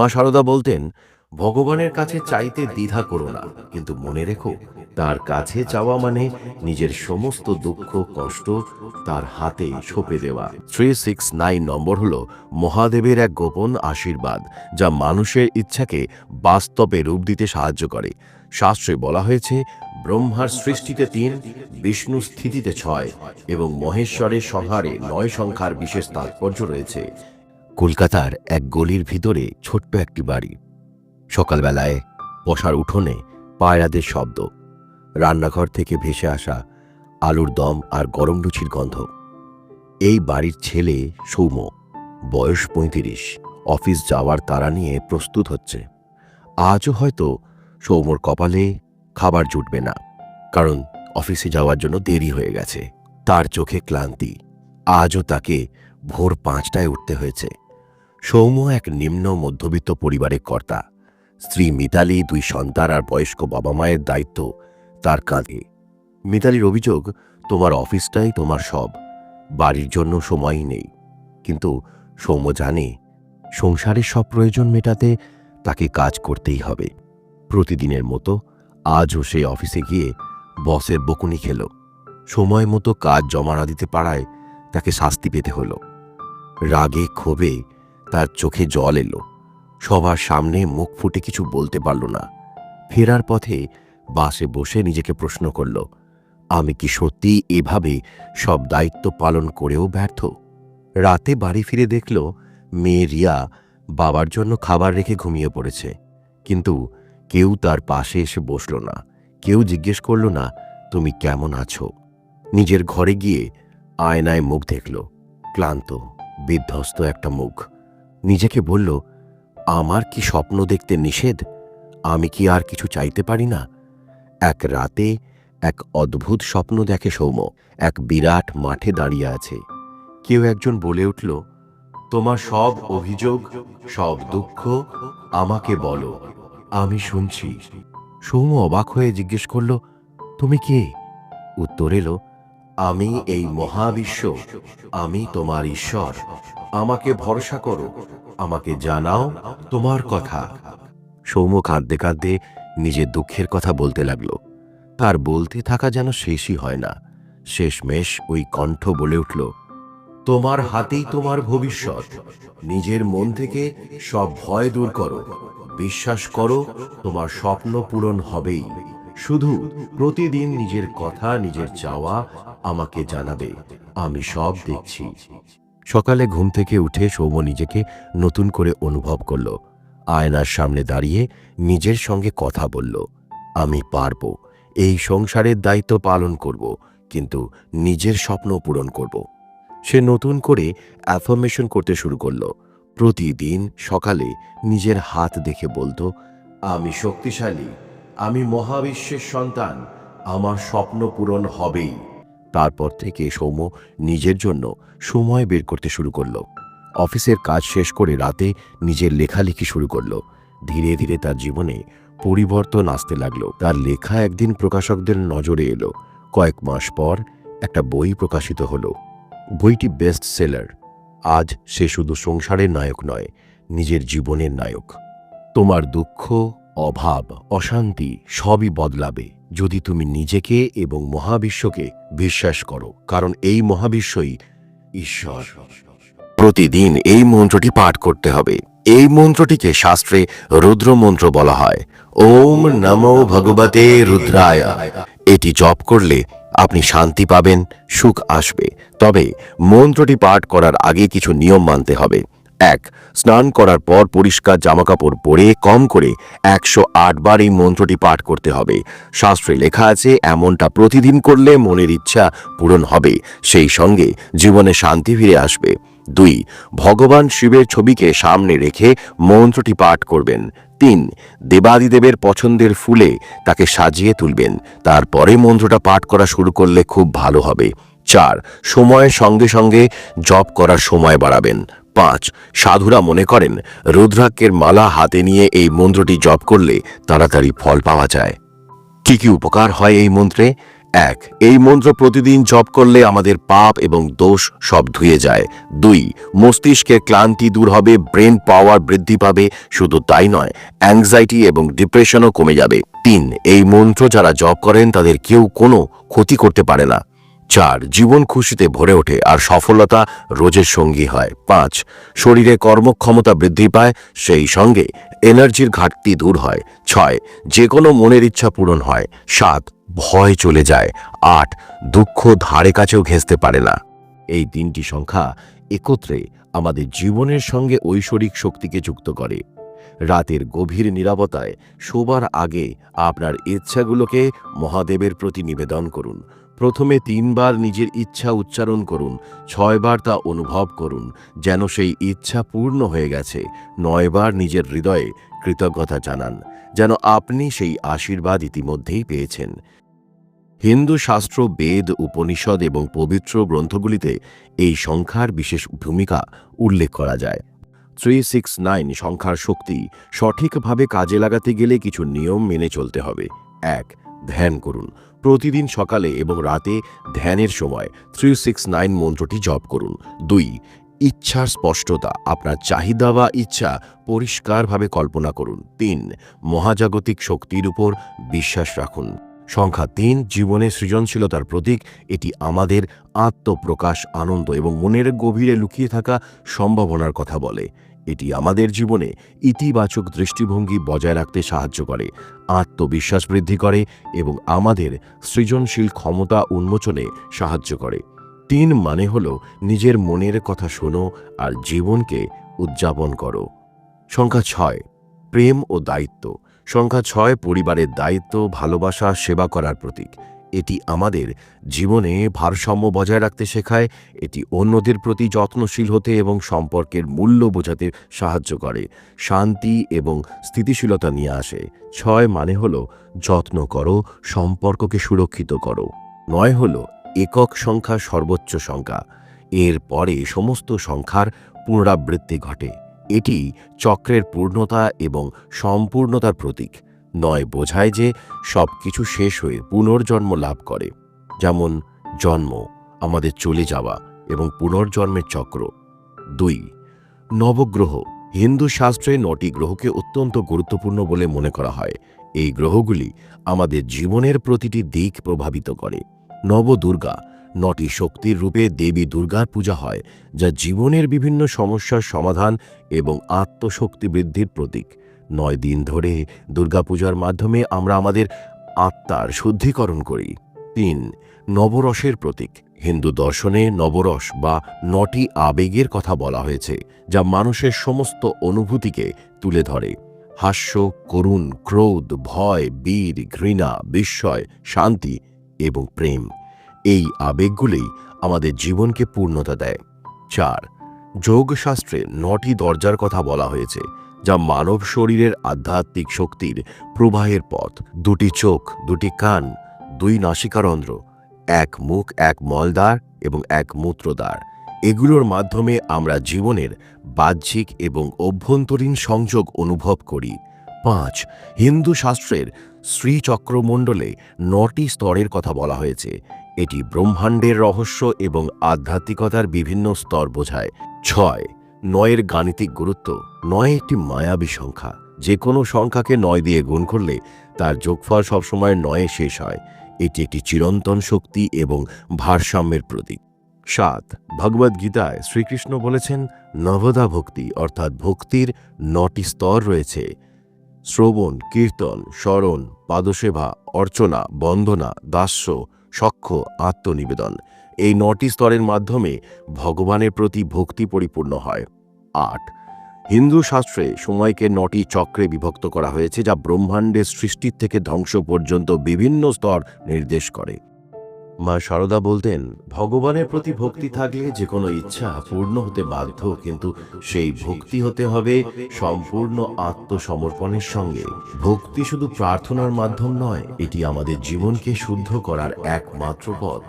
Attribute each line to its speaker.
Speaker 1: মা সারদা বলতেন, ভগবানের কাছে চাইতে দ্বিধা করো না, কিন্তু মনে রেখো, তার কাছে চাওয়া মানে নিজের সমস্ত দুঃখ, কষ্ট তার হাতে সঁপে দেওয়া। থ্রি সিক্স নাইন নম্বর হল মহাদেবের এক গোপন আশীর্বাদ, যা মানুষের ইচ্ছাকে বাস্তবে রূপ দিতে সাহায্য করে। শাস্ত্রে বলা হয়েছে, ব্রহ্মার সৃষ্টিতে তিন, বিষ্ণু স্থিতিতে ছয়, এবং মহেশ্বরের সংহারে নয় সংখ্যার বিশেষ তাৎপর্য রয়েছে। কলকাতার এক গলির ভিতরে ছোট্ট একটি বাড়ি। সকালবেলায় বসার উঠোনে পায়রাদের শব্দ, রান্নাঘর থেকে ভেসে আসা আলুর দম আর গরম লুচির গন্ধ। এই বাড়ির ছেলে সৌম্য, বয়স পঁয়ত্রিশ, অফিস যাওয়ার তারা নিয়ে প্রস্তুত হচ্ছে। আজও হয়তো সৌম্যর কপালে খাবার জুটবে না, কারণ অফিসে যাওয়ার জন্য দেরি হয়ে গেছে। তার চোখে ক্লান্তি, আজও তাকে ভোর পাঁচটায় উঠতে হয়েছে। সৌম্য এক নিম্ন মধ্যবিত্ত পরিবারের কর্তা। স্ত্রী মিতালি, দুই সন্তান আর বয়স্ক বাবা মায়ের দায়িত্ব তার কাঁধে। মিতালির অভিযোগ, তোমার অফিসটাই তোমার সব। বাড়ির জন্য সময়ই নেই। কিন্তু সৌম্য জানে, সংসারের সব প্রয়োজন মেটাতে তাকে কাজ করতেই হবে। প্রতিদিনের মতো আজও সে অফিসে গিয়ে বসের বকুনি খেল। সময় মতো কাজ জমা না দিতে পারায় তাকে শাস্তি পেতে হলো। রাগে ক্ষোভে তার চোখে জল এলো। সবার সামনে মুখ ফুটে কিছু বলতে পারল না। ফেরার পথে বাসে বসে নিজেকে প্রশ্ন করল, আমি কি সত্যি এভাবে সব দায়িত্ব পালন করেও ব্যর্থ? রাতে বাড়ি ফিরে দেখল, মেয়ে রিয়া বাবার জন্য খাবার রেখে ঘুমিয়ে পড়েছে। কিন্তু কেউ তার পাশে এসে বসল না। কেউ জিজ্ঞেস করল, না, তুমি কেমন আছো? নিজের ঘরে গিয়ে আয়নায় মুখ দেখল। ক্লান্ত, বিধ্বস্ত একটা মুখ। নিজেকে বলল, আমার কি স্বপ্ন দেখতে নিষেধ? আমি কি আর কিছু চাইতে পারি না? এক রাতে এক অদ্ভুত স্বপ্ন দেখে সৌম্য, এক বিরাট মাঠে দাঁড়িয়ে আছে। কেউ একজন বলে উঠল, তোমার সব অভিযোগ, সব দুঃখ আমাকে বলো, আমি শুনছি। সৌম্য অবাক হয়ে জিজ্ঞেস করল, তুমি কে? উত্তর এলো আমি এই মহাবিশ্ব, আমি তোমার ঈশ্বর। আমাকে ভরসা করো, আমাকে জানাও তোমার কথা। সৌম্য কাঁদতে কাঁদতে নিজের দুঃখের কথা বলতে লাগল। তার বলতে থাকা যেন শেষই হয় না। শেষমেশ ওই কণ্ঠ বলে উঠল, তোমার হাতেই তোমার ভবিষ্যৎ। নিজের মন থেকে সব ভয় দূর করো। বিশ্বাস করো, তোমার স্বপ্ন পূরণ হবেই। শুধু প্রতিদিন নিজের কথা, নিজের চাওয়া আমাকে জানাবে। আমি সব দেখছি। সকালে ঘুম থেকে উঠে সৌম্য নিজেকে নতুন করে অনুভব করল। আয়নার সামনে দাঁড়িয়ে নিজের সঙ্গে কথা বলল। আমি পারব। এই সংসারের দায়িত্ব পালন করব, কিন্তু নিজের স্বপ্ন পূরণ করব। সে নতুন করে অ্যাফার্মেশন করতে শুরু করল। প্রতিদিন সকালে নিজের হাত দেখে বলতো, আমি শক্তিশালী। আমি মহাবিশ্বের সন্তান, আমার স্বপ্ন পূরণ হবেই। তারপর থেকে সৌম নিজের জন্য সময় বের করতে শুরু করল। অফিসের কাজ শেষ করে রাতে নিজের লেখালেখি শুরু করল। ধীরে ধীরে তার জীবনে পরিবর্তন আসতে লাগল। তার লেখা একদিন প্রকাশকদের নজরে এলো। কয়েক মাস পর একটা বই প্রকাশিত হলো। বইটি বেস্ট সেলার আজ সে শুধু সংসারের নায়ক নয়, নিজের জীবনের নায়ক। তোমার দুঃখ অভাব, অশান্তি সবই বদলাবে যদি তুমি নিজেকে এবং মহাবিশ্বকে বিশ্বাস করো, কারণ এই মহাবিশ্বই ঈশ্বর। প্রতিদিন এই মন্ত্রটি পাঠ করতে হবে। এই মন্ত্রটিকে শাস্ত্রে রুদ্র মন্ত্র বলা হয়। ওম নমো ভগবতে রুদ্রায়। এটি জপ করলে আপনি শান্তি পাবেন, সুখ আসবে। তবে মন্ত্রটি পাঠ করার আগে কিছু নিয়ম মানতে হবে। এক, স্নান করার পর পরিষ্কার জামাকাপড় পরে কম করে একশো আট বার এই মন্ত্রটি পাঠ করতে হবে। শাস্ত্রে লেখা আছে, এমনটা প্রতিদিন করলে মনের ইচ্ছা পূরণ হবে, সেই সঙ্গে জীবনে শান্তি ফিরে আসবে। দুই, ভগবান শিবের ছবিকে সামনে রেখে মন্ত্রটি পাঠ করবেন। তিন, দেবাদিদেবের পছন্দের ফুলে তাকে সাজিয়ে তুলবেন। তারপরে মন্ত্রটা পাঠ করা শুরু করলে খুব ভালো হবে। চার, সময়ের সঙ্গে সঙ্গে জপ করার সময় বাড়াবেন। পাঁচ, সাধুরা মনে করেন রুদ্রাক্ষের মালা হাতে নিয়ে এই মন্ত্রটি জপ করলে তাড়াতাড়ি ফল পাওয়া যায়। কি কি উপকার হয় এই মন্ত্রে? এক, এই মন্ত্র প্রতিদিন জপ করলে আমাদের পাপ এবং দোষ সব ধুয়ে যায়। দুই, মস্তিষ্কের ক্লান্তি দূর হবে, ব্রেন পাওয়ার বৃদ্ধি পাবে, শুধু তাই নয় অ্যাংজাইটি এবং ডিপ্রেশনও কমে যাবে। তিন, এই মন্ত্র যারা জপ করেন তাদের কেউ কোনো ক্ষতি করতে পারে না। চার, জীবন খুশিতে ভরে ওঠে আর সফলতা রোজের সঙ্গী হয়। পাঁচ, শরীরে কর্মক্ষমতা বৃদ্ধি পায়, সেই সঙ্গে এনার্জির ঘাটতি দূর হয়। ছয় যে কোনো মনের ইচ্ছা পূরণ হয়। সাত, ভয় চলে যায়। আট, দুঃখ ধারে কাছেও ঘেঁচতে পারে না। এই তিনটি সংখ্যা একত্রে আমাদের জীবনের সঙ্গে ঐশ্বরিক শক্তিকে যুক্ত করে। রাতের গভীর নিরাপত্তায় শোবার আগে আপনার ইচ্ছাগুলোকে মহাদেবের প্রতি নিবেদন করুন। প্রথমে তিনবার নিজের ইচ্ছা উচ্চারণ করুন, ছয়বার তা অনুভব করুন, যেন সেই ইচ্ছা পূর্ণ হয়ে গেছে। নয়বার নিজের হৃদয়ে কৃতজ্ঞতা জানান, যেন আপনি সেই আশীর্বাদ ইতিমধ্যেই পেয়েছেন। হিন্দু শাস্ত্র, বেদ, উপনিষদ এবং পবিত্র গ্রন্থগুলিতে এই সংখ্যার বিশেষ ভূমিকা উল্লেখ করা যায়। থ্রি সিক্স নাইন সংখ্যার শক্তি সঠিকভাবে কাজে লাগাতে গেলে কিছু নিয়ম মেনে চলতে হবে। এক ধ্যান করুন। প্রতিদিন সকালে এবং রাতে ধ্যানের সময় থ্রি সিক্স নাইন মন্ত্রটি জপ করুন। দুই, ইচ্ছার স্পষ্টতা, আপনার চাহিদা বা ইচ্ছা পরিষ্কারভাবে কল্পনা করুন। তিন, মহাজাগতিক শক্তির উপর বিশ্বাস রাখুন। সংখ্যা তিন, জীবনে সৃজনশীলতার প্রতীক, এটি আমাদের আত্মপ্রকাশ, আনন্দ এবং মনের গভীরে লুকিয়ে থাকা সম্ভাবনার কথা বলে। এটি আমাদের জীবনে ইতিবাচক দৃষ্টিভঙ্গি বজায় রাখতে সাহায্য করে, আত্মবিশ্বাস বৃদ্ধি করে এবং আমাদের সৃজনশীল ক্ষমতা উন্মোচনে সাহায্য করে। তিন মানে হল নিজের মনের কথা শোনো আর জীবনকে উদযাপন করো। সংখ্যা ছয়, প্রেম ও দায়িত্ব। সংখ্যা ছয়, পরিবারের দায়িত্ব, ভালোবাসা, সেবা করার প্রতীক। এটি আমাদের জীবনে ভারসাম্য বজায় রাখতে শেখায়, এটি অন্যদের প্রতি যত্নশীল হতে এবং সম্পর্কের মূল্য বোঝাতে সাহায্য করে, শান্তি এবং স্থিতিশীলতা নিয়ে আসে। ছয় মানে হল যত্ন করো, সম্পর্ককে সুরক্ষিত করো। নয় হল একক সংখ্যা সর্বোচ্চ সংখ্যা। এর পরে সমস্ত সংখ্যার পুনরাবৃত্তি ঘটে। এটি চক্রের পূর্ণতা এবং সম্পূর্ণতার প্রতীক। নয় বোঝায় যে সব কিছু শেষ হয়ে পুনর্জন্ম লাভ করে। যেমন, জন্ম, আমাদের চলে যাওয়া এবং পুনর্জন্মের চক্র। দুই, নবগ্রহ, হিন্দু শাস্ত্রে নটি গ্রহকে অত্যন্ত গুরুত্বপূর্ণ বলে মনে করা হয়। এই গ্রহগুলি আমাদের জীবনের প্রতিটি দিক প্রভাবিত করে। নবদুর্গা, নটি শক্তির রূপে দেবী দুর্গার পূজা হয়, যা জীবনের বিভিন্ন সমস্যার সমাধান এবং আত্মশক্তি বৃদ্ধির প্রতীক। নয় দিন ধরে দুর্গাপূজার মাধ্যমে আমরা আমাদের আত্মার শুদ্ধিকরণ করি। তিন, নবরসের প্রতীক। হিন্দু দর্শনে নবরস বা নটি আবেগের কথা বলা হয়েছে, যা মানুষের সমস্ত অনুভূতিকে তুলে ধরে। হাস্য, করুণ, ক্রোধ, ভয়, বীর, ঘৃণা, বিস্ময়, শান্তি এবং প্রেম এই আবেগগুলি আমাদের জীবনকে পূর্ণতা দেয়। চার, যোগশাস্ত্রে নটি দরজার কথা বলা হয়েছে যা মানব শরীরের আধ্যাত্মিক শক্তির প্রবাহের পথ। দুটি চোখ, দুটি কান, দুই নাসিকারন্ধ্র এক মুখ, এক মলদ্বার এবং এক মূত্রদ্বার। এগুলোর মাধ্যমে আমরা জীবনের বাহ্যিক এবং অভ্যন্তরীণ সংযোগ অনুভব করি। পাঁচ, হিন্দু শাস্ত্রের শ্রীচক্রমণ্ডলে নটি স্তরের কথা বলা হয়েছে। এটি ব্রহ্মাণ্ডের রহস্য এবং আধ্যাত্মিকতার বিভিন্ন স্তর বোঝায়। ছয় নয়ের গাণিতিক গুরুত্ব নয় একটি মায়াবী সংখ্যা। যে কোনো সংখ্যাকে নয় দিয়ে গুণ করলে তার যোগফল সবসময় নয়ে শেষ হয়। এটি একটি চিরন্তন শক্তি এবং ভারসাম্যের প্রতীক। সাত ভগবদ্গীতায় শ্রীকৃষ্ণ বলেছেন নবদা ভক্তি অর্থাৎ ভক্তির নটি স্তর রয়েছে। শ্রবণ, কীর্তন, স্মরণ, পাদসেবা, অর্চনা, বন্দনা, দাস্য সক্ষ আত্মনিবেদন। এই নটি স্তরের মাধ্যমে ভগবানের প্রতি ভক্তি পরিপূর্ণ হয়। আট, হিন্দু শাস্ত্রে সময়কে নটি চক্রে বিভক্ত করা হয়েছে যা ব্রহ্মাণ্ডের সৃষ্টির থেকে ধ্বংস পর্যন্ত বিভিন্ন স্তর নির্দেশ করে। মা সারদা বলতেন, ভগবানের প্রতি ভক্তি থাকলে যে কোনো ইচ্ছা পূর্ণ হতে বাধ্য, কিন্তু সেই ভক্তি হতে হবে সম্পূর্ণ আত্মসমর্পণের সঙ্গে। ভক্তি শুধু প্রার্থনার মাধ্যম নয়, এটি আমাদের জীবনকে শুদ্ধ করার একমাত্র পথ।